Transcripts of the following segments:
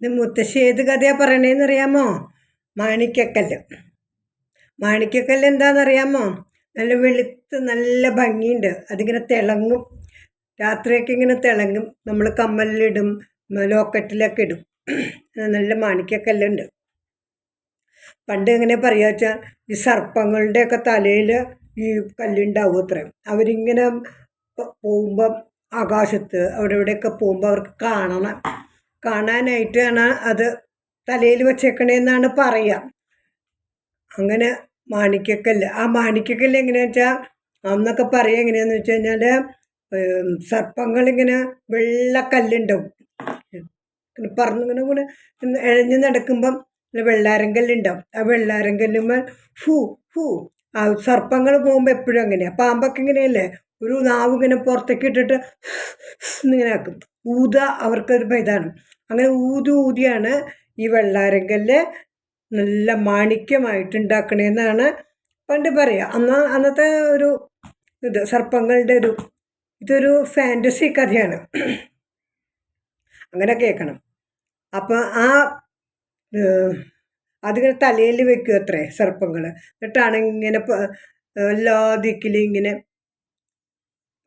ഇത് മുത്തശ്ശി ഏത് കഥയാണ് പറയണേന്ന് അറിയാമോ മാണിക്കക്കല്ല്. മാണിക്കക്കല്ല് എന്താണെന്നറിയാമോ നല്ല വെളുത്ത് നല്ല ഭംഗിയുണ്ട്. അതിങ്ങനെ തിളങ്ങും. രാത്രിയൊക്കെ ഇങ്ങനെ തിളങ്ങും. നമ്മൾ കമ്മലിലിടും ലോക്കറ്റിലൊക്കെ ഇടും. നല്ല മാണിക്കക്കല്ലുണ്ട്. പണ്ട് എങ്ങനെ പറയുക വെച്ചാൽ ഈ സർപ്പങ്ങളുടെയൊക്കെ തലയിൽ ഈ കല്ലുണ്ടാവും അത്രയും അവരിങ്ങനെ പോകുമ്പം ആകാശത്ത് അവിടെ ഇവിടെയൊക്കെ പോകുമ്പോൾ അവർക്ക് കാണണം. കാണാനായിട്ടാണ് അത് തലയിൽ വെച്ചേക്കണേന്നാണ് പറയുക അങ്ങനെ മാണിക്കക്കല്ല് ആ മാണിക്കക്കല്ല് എങ്ങനെയാണെന്ന് വെച്ചാൽ അന്നൊക്കെ പറയുക എങ്ങനെയാണെന്ന് വെച്ച് കഴിഞ്ഞാൽ സർപ്പങ്ങളിങ്ങനെ വെള്ളക്കല്ലുണ്ടാവും പറന്നിങ്ങനെ ഇങ്ങനെ ഇഴഞ്ഞ് നടക്കുമ്പം വെള്ളാരങ്കല്ലുണ്ടാവും ആ വെള്ളാരങ്കല്ലുമ്പോൾ ഹൂ ഹൂ. ആ സർപ്പങ്ങൾ പോകുമ്പോൾ എപ്പോഴും അങ്ങനെയാണ് പാമ്പൊക്കെ ഇങ്ങനെയല്ലേ? ഒരു നാവ് ഇങ്ങനെ പുറത്തേക്ക് ഇട്ടിട്ട് ഇങ്ങനെ ആക്കും. ഊത അവർക്കൊരു ഇതാണ് അങ്ങനെ ഊതി ഊതിയാണ് ഈ വെള്ളാരങ്കല്ല് നല്ല മാണിക്യമായിട്ട് ഉണ്ടാക്കണേന്നാണ് പണ്ട് പറയുക അന്ന് അന്നത്തെ ഒരു ഇത് സർപ്പങ്ങളുടെ ഒരു ഇതൊരു ഫാന്റസി കഥയാണ്. അങ്ങനെ കേൾക്കണം അപ്പം ആ അതിങ്ങനെ തലയിൽ വെക്കുക അത്രേ സർപ്പങ്ങൾ എന്നിട്ടാണ് ഇങ്ങനെ എല്ലാ ദിക്കിലും ഇങ്ങനെ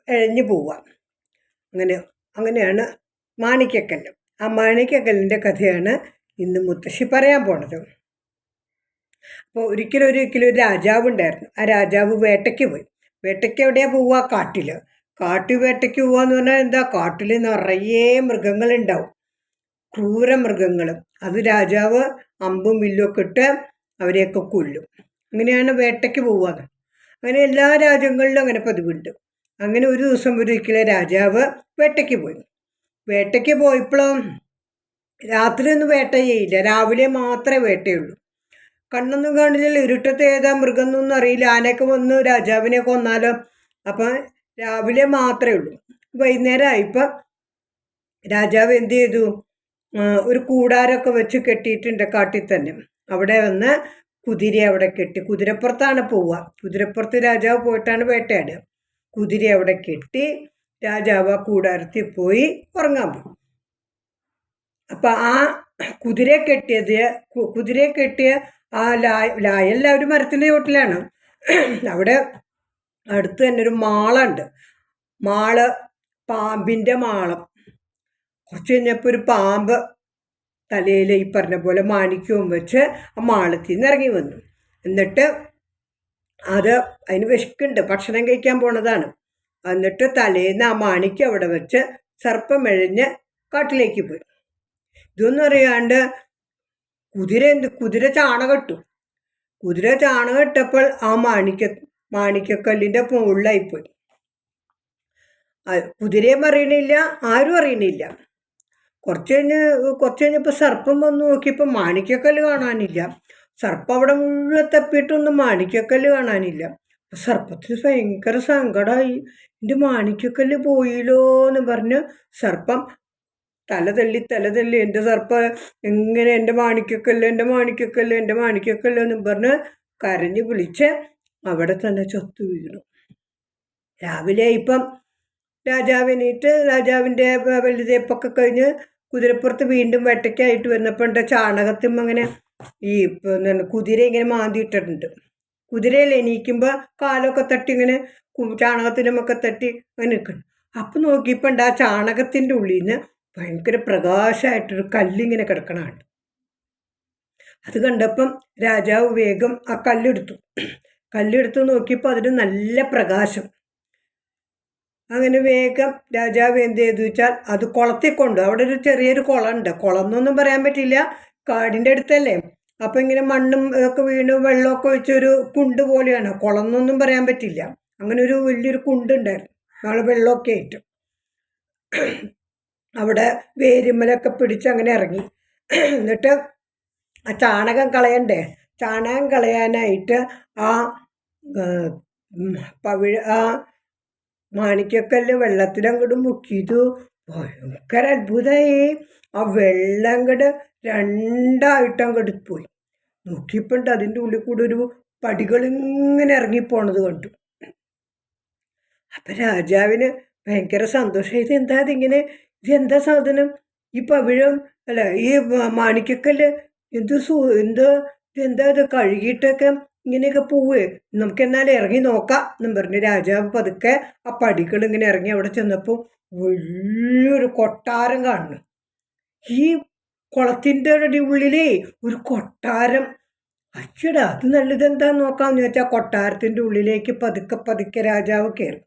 എഴഞ്ഞു പോവുക അങ്ങനെ അങ്ങനെയാണ് മാണിക്കക്കല്ലും ആ മാണിക്കക്കല്ലിന്റെ കഥയാണ് ഇന്ന് മുത്തശ്ശി പറയാൻ പോണത്. അപ്പോൾ ഒരിക്കലും ഒരിക്കലും ഒരു രാജാവ് ഉണ്ടായിരുന്നു. ആ രാജാവ് വേട്ടയ്ക്ക് പോയി. വേട്ടയ്ക്ക് എവിടെയാണ് പോവുക? കാട്ടിൽ കാട്ടു വേട്ടയ്ക്ക് പോവുക എന്ന് പറഞ്ഞാൽ എന്താ? കാട്ടിൽ നിറയെ മൃഗങ്ങളുണ്ടാവും ക്രൂര മൃഗങ്ങൾ അത് രാജാവ് അമ്പും വില്ലും ഒക്കെ ഇട്ട് അവരെയൊക്കെ കൊല്ലും. അങ്ങനെയാണ് വേട്ടയ്ക്ക് പോവുക അങ്ങനെ എല്ലാ രാജ്യങ്ങളിലും അങ്ങനെ പതിവുണ്ട്. അങ്ങനെ ഒരു ദിവസം ഒരിക്കലും രാജാവ് വേട്ടയ്ക്ക് പോയി. വേട്ടയ്ക്ക് പോയപ്പോഴും രാത്രിയൊന്നും വേട്ട ചെയ്യില്ല. രാവിലെ മാത്രമേ വേട്ടയുള്ളൂ. കണ്ണൊന്നും കാണില്ല. ഇരുട്ടത്ത് ഏതാ മൃഗം എന്നൊന്നും അറിയില്ല. ആനയൊക്കെ വന്ന് രാജാവിനെ കൊന്നാലോ? അപ്പം രാവിലെ മാത്രമേ ഉള്ളൂ. വൈകുന്നേരം ആയിപ്പോൾ രാജാവ് എന്ത് ചെയ്തു? ഒരു കൂടാരമൊക്കെ വെച്ച് കെട്ടിയിട്ടുണ്ട് കാട്ടിൽ തന്നെ. അവിടെ വന്ന് കുതിരയെ അവിടെ കെട്ടി. കുതിരപ്പുറത്താണ് പോവുക. കുതിരപ്പുറത്ത് രാജാവ് പോയിട്ടാണ് വേട്ടയാടുക. കുതിര അവിടെ കെട്ടി രാജാവ് കൂടാരത്തിൽ പോയി ഉറങ്ങാൻ പോയി. അപ്പം ആ കുതിര കെട്ടിയത് കുതിര കെട്ടിയ ആ ലായ ലായല്ല ഒരു മരത്തിന്റെ ചോട്ടിലാണ് അവിടെ അടുത്ത് തന്നെ ഒരു മാളുണ്ട്. മാൾ പാമ്പിന്റെ മാളം. കുറച്ച് കഴിഞ്ഞപ്പോൾ ഒരു പാമ്പ് തലയിൽ ഈ പറഞ്ഞ പോലെ മാണിക്യവും വെച്ച് ആ മാളത്തിൽ നിന്ന് ഇറങ്ങി വന്നു. എന്നിട്ട് അത് അതിന് വിശക്കുണ്ട്. ഭക്ഷണം കഴിക്കാൻ പോണതാണ്. എന്നിട്ട് തലേന്ന് ആ മാണിക്ക് അവിടെ വെച്ച് സർപ്പം എഴിഞ്ഞ് കാട്ടിലേക്ക് പോയി. ഇതൊന്നും അറിയാണ്ട് കുതിര എന്ത് കുതിര ചാണകട്ടു കുതിര ചാണകട്ടപ്പോൾ ആ മാണിക്ക മാണിക്കക്കല്ലിന്റെ മുകളിലായിപ്പോയി കുതിരയും അറിയണില്ല ആരും അറിയണില്ല. കുറച്ച് കഴിഞ്ഞ് കുറച്ച് കഴിഞ്ഞപ്പോൾ സർപ്പം വന്ന് നോക്കിയപ്പോൾ മാണിക്കക്കല്ല് കാണാനില്ല. സർപ്പം അവിടെ മുഴുവൻ തപ്പിയിട്ടൊന്നും മാണിക്കക്കല്ല് കാണാനില്ല. സർപ്പത്തിന് ഭയങ്കര സങ്കടമായി എന്റെ മാണിക്കക്കല്ല് പോയില്ലോ എന്ന് പറഞ്ഞ് സർപ്പം തല തല്ലി തല തല്ലി എന്റെ സർപ്പ എങ്ങനെ എന്റെ മാണിക്കക്കല്ല് എന്റെ മാണിക്കക്കല്ല് എന്റെ മാണിക്കക്കല്ല് എന്നും പറഞ്ഞ് കരഞ്ഞ് വിളിച്ച് അവിടെ തന്നെ ചത്തു വീണു. രാവിലെ ഇപ്പം രാജാവിനീട്ട് രാജാവിന്റെ വലുതേപ്പൊക്കെ കഴിഞ്ഞ് കുതിരപ്പുറത്ത് വീണ്ടും വെട്ടയ്ക്കായിട്ട് വന്നപ്പോൾ എന്റെ ചാണകത്തും അങ്ങനെ ഈ പിന്നെ കുതിര ഇങ്ങനെ മാന്തിയിട്ടിട്ടുണ്ട്. കുതിരയിൽ എണീക്കുമ്പോൾ കാലൊക്കെ തട്ടി ഇങ്ങനെ ചാണകത്തിനുമൊക്കെ തട്ടി അങ്ങനെ നിൽക്കണം അപ്പം നോക്കിയപ്പോൾ ഉണ്ട് ആ ചാണകത്തിന്റെ ഉള്ളിൽ നിന്ന് ഭയങ്കര പ്രകാശമായിട്ടൊരു കല്ലിങ്ങനെ കിടക്കണമാണ് അത് കണ്ടപ്പം രാജാവ് വേഗം ആ കല്ലെടുത്തു. കല്ലെടുത്ത് നോക്കിയപ്പോൾ അതിന് നല്ല പ്രകാശം. അങ്ങനെ വേഗം രാജാവ് എന്ത് ചെയ്തു വെച്ചാൽ അത് കുളത്തിൽ കൊണ്ടു. അവിടെ ഒരു ചെറിയൊരു കുളമുണ്ട് കുളം എന്നൊന്നും പറയാൻ പറ്റില്ല കാടിന്റെ അടുത്തല്ലേ? അപ്പോൾ ഇങ്ങനെ മണ്ണും ഒക്കെ വീണ് വെള്ളമൊക്കെ ഒഴിച്ചൊരു കുണ്ട് പോലെയാണ്. കുളം എന്നൊന്നും പറയാൻ പറ്റില്ല. അങ്ങനെ ഒരു വലിയൊരു കുണ്ടുണ്ടായിരുന്നു നമ്മൾ വെള്ളമൊക്കെ ആയിട്ട്. അവിടെ വേരുമ്മലൊക്കെ പിടിച്ച് അങ്ങനെ ഇറങ്ങി. എന്നിട്ട് ആ ചാണകം കളയണ്ടേ? ചാണകം കളയാനായിട്ട് ആ പവിഴ ആ മാണിക്കക്കല്ല് വെള്ളത്തിലങ്ങോട്ട് മുക്കിയതു ഭയങ്കര അത്ഭുതമായി ആ വെള്ളം അങ്ങോട്ട് രണ്ടായിട്ട് അങ്ങോട്ട് പോയി നോക്കിയപ്പോണ്ട് അതിന്റെ ഉള്ളിൽ കൂടെ ഒരു പടികൾ ഇങ്ങനെ ഇറങ്ങിപ്പോണത് കണ്ടു. അപ്പം രാജാവിന് ഭയങ്കര സന്തോഷം. ഇത് എന്താ ഇതിങ്ങനെ? ഇതെന്താ സാധനം? ഈ പവിഴം അല്ല ഈ മാണിക്കക്കല്ല് എന്ത് സൂ എന്ത് എന്താ ഇത്? കഴുകിയിട്ടൊക്കെ ഇങ്ങനെയൊക്കെ പോവേ. നമുക്ക് എന്നാലും ഇറങ്ങി നോക്കാം എന്നും പറഞ്ഞ് രാജാവ് പതുക്കെ ആ പടികൾ ഇങ്ങനെ ഇറങ്ങി അവിടെ ചെന്നപ്പോൾ വലിയൊരു കൊട്ടാരം കാണുന്നു. ഈ കുളത്തിന്റെ ഉള്ളിലേ ഒരു കൊട്ടാരം. അച്ചടാ അത് നല്ലത് എന്താന്ന് നോക്കാമെന്ന് വെച്ചാൽ കൊട്ടാരത്തിന്റെ ഉള്ളിലേക്ക് പതുക്കെ പതുക്കെ രാജാവ് കയറി.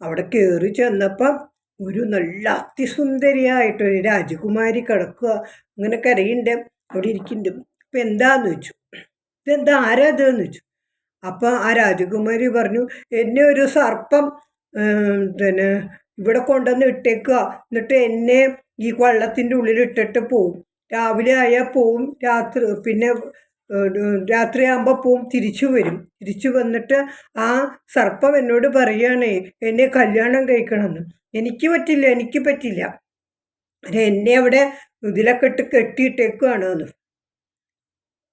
അവിടെ കയറി ചെന്നപ്പം ഒരു നല്ല അതിസുന്ദരിയായിട്ടൊരു രാജകുമാരി കിടക്കുക. അങ്ങനെ കരയുണ്ട്. അവിടെ ഇരിക്കുന്നുണ്ട്. അപ്പം എന്താന്ന് വെച്ചു ഇതെന്താ ആരാ ഇതെന്ന് വെച്ചു അപ്പം ആ രാജകുമാരി പറഞ്ഞു എന്നെ ഒരു സർപ്പം പിന്നെ ഇവിടെ കൊണ്ടുവന്ന് ഇട്ടേക്കുക. എന്നിട്ട് എന്നെ ഈ വള്ളത്തിന്റെ ഉള്ളിൽ ഇട്ടിട്ട് പോവും. രാവിലെ ആയാൽ പോവും രാത്രി പിന്നെ രാത്രിയാകുമ്പോൾ പോവും തിരിച്ചു വരും. തിരിച്ചു വന്നിട്ട് ആ സർപ്പം എന്നോട് പറയുകയാണേ എന്നെ കല്യാണം കഴിക്കണമെന്ന്. എനിക്ക് പറ്റില്ല എനിക്ക് പറ്റില്ല. അത് എന്നെ അവിടെ ഇതിലൊക്കെ ഇട്ട് കെട്ടിയിട്ടേക്കുവാണ് എന്ന്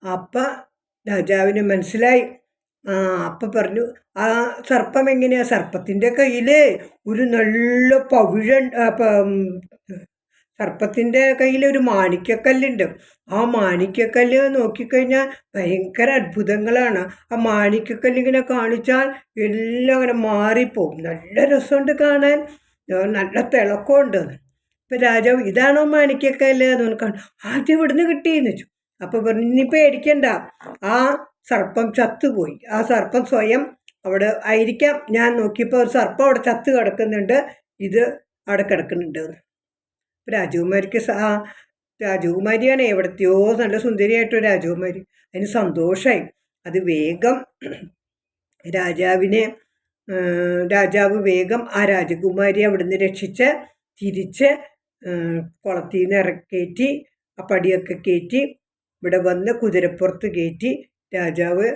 അപ്പം രാജാവിന് മനസ്സിലായി. ആ അപ്പം പറഞ്ഞു ആ സർപ്പം എങ്ങനെയാ? സർപ്പത്തിന്റെ കയ്യിൽ ഒരു നല്ല പവിഴ സർപ്പത്തിന്റെ കയ്യിൽ ഒരു മാണിക്യക്കല്ലുണ്ട്. ആ മാണിക്യക്കല്ല് നോക്കിക്കഴിഞ്ഞാൽ ഭയങ്കര അത്ഭുതങ്ങളാണ്. ആ മാണിക്യക്കല്ല് ഇങ്ങനെ കാണിച്ചാൽ എല്ലാം അങ്ങനെ മാറിപ്പോവും നല്ല രസമുണ്ട് കാണാൻ. നല്ല തിളക്കമുണ്ട്. ഇപ്പം രാജാവ് ഇതാണോ മാണിക്യക്കല്ല്? എന്ന് പറഞ്ഞു ആദ്യം ഇവിടുന്ന് കിട്ടിയെന്ന് വെച്ചു. അപ്പോൾ പറഞ്ഞു ഇനി പേടിക്കണ്ട. ആ സർപ്പം ചത്തുപോയി. ആ സർപ്പം സ്വയം അവിടെ ആയിരിക്കാം. ഞാൻ നോക്കിയപ്പോൾ ഒരു സർപ്പം അവിടെ ചത്ത് കിടക്കുന്നുണ്ട്. ഇത് അവിടെ കിടക്കുന്നുണ്ട്. രാജകുമാരിക്ക് ആ രാജകുമാരിയാണ് എവിടത്തെയോ നല്ല സുന്ദരിയായിട്ടൊരു രാജകുമാരി. അതിന് സന്തോഷമായി അത് വേഗം രാജാവിനെ രാജാവ് വേഗം ആ രാജകുമാരി അവിടുന്ന് രക്ഷിച്ച് തിരിച്ച് കുളത്തിൽ നിന്ന് ഇറക്കേറ്റി ആ പടിയൊക്കെ കയറ്റി ഇവിടെ വന്ന് കുതിരപ്പുറത്ത് കയറ്റി രാജാവ്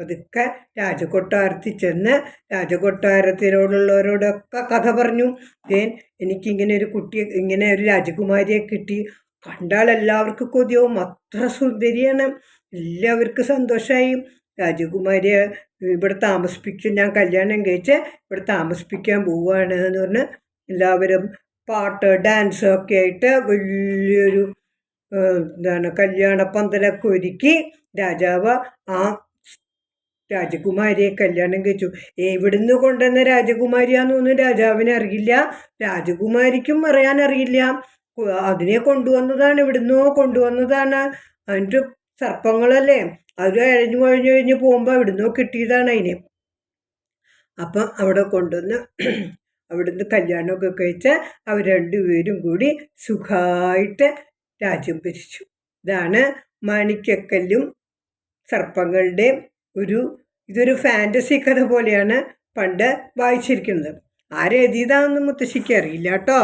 പതുക്കെ രാജകൊട്ടാരത്തിൽ ചെന്ന് രാജകൊട്ടാരത്തിനോടുള്ളവരോടൊക്കെ കഥ പറഞ്ഞു. ഏൻ എനിക്കിങ്ങനെ ഒരു കുട്ടിയെ ഇങ്ങനെ ഒരു രാജകുമാരിയെ കിട്ടി. കണ്ടാൽ എല്ലാവർക്കും കൊതിയാവും. അത്ര സുന്ദരിയാണ്. എല്ലാവർക്കും സന്തോഷമായി രാജകുമാരിയെ ഇവിടെ താമസിപ്പിച്ച്. ഞാൻ കല്യാണം കഴിച്ച് ഇവിടെ താമസിപ്പിക്കാൻ പോവുകയാണ് എന്ന് പറഞ്ഞ് എല്ലാവരും പാട്ട് ഡാൻസ് ഒക്കെ ആയിട്ട് വലിയൊരു എന്താണ് കല്യാണ പന്തലൊക്കെ ഒരുക്കി രാജാവ് ആ രാജകുമാരിയെ കല്യാണം കഴിച്ചു. എവിടുന്ന് കൊണ്ടുവന്ന രാജകുമാരിയാന്നൊന്നും രാജാവിന് അറിയില്ല. രാജകുമാരിക്കും പറയാൻ അറിയില്ല. അതിനെ കൊണ്ടുവന്നതാണ് ഇവിടുന്നോ കൊണ്ടുവന്നതാണ്. അതിന്റെ സർപ്പങ്ങളല്ലേ? അത് അഴിഞ്ഞു കഴിഞ്ഞു കഴിഞ്ഞ് പോകുമ്പോൾ എവിടുന്നോ കിട്ടിയതാണ് അതിനെ. അപ്പം അവിടെ കൊണ്ടുവന്ന് അവിടുന്ന് കല്യാണമൊക്കെ കഴിച്ച് അവർ രണ്ടുപേരും കൂടി സുഖമായിട്ട് രാജ്യം ഭരിച്ചു. ഇതാണ് മാണിക്കക്കല്ലും സർപ്പങ്ങളുടെ ഒരു ഇതൊരു ഫാന്റസി കഥ പോലെയാണ് പണ്ട് വായിച്ചിരിക്കുന്നത്. ആരെഴുതിയതാണെന്ന് മുത്തശ്ശിക്ക് അറിയില്ല കേട്ടോ